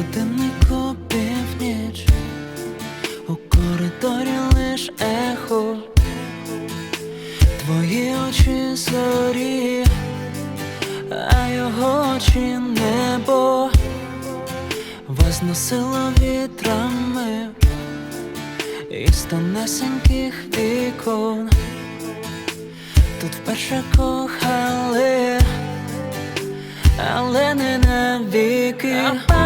годиннику північ у коридорі лиш ехо, твої очі зорі, а його очі небо вас носило вітрами із тонесеньких вікон. Тут вперше кохали, але не навіки.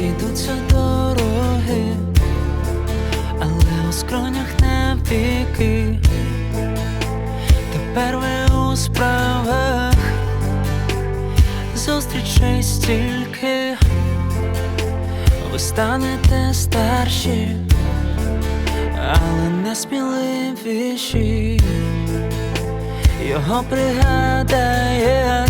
Розійдуться дороги, але у скронях навіки. Тепер ви у справах зустрічей стільки, ви станете старші, але не сміливіші. Його пригадаєш і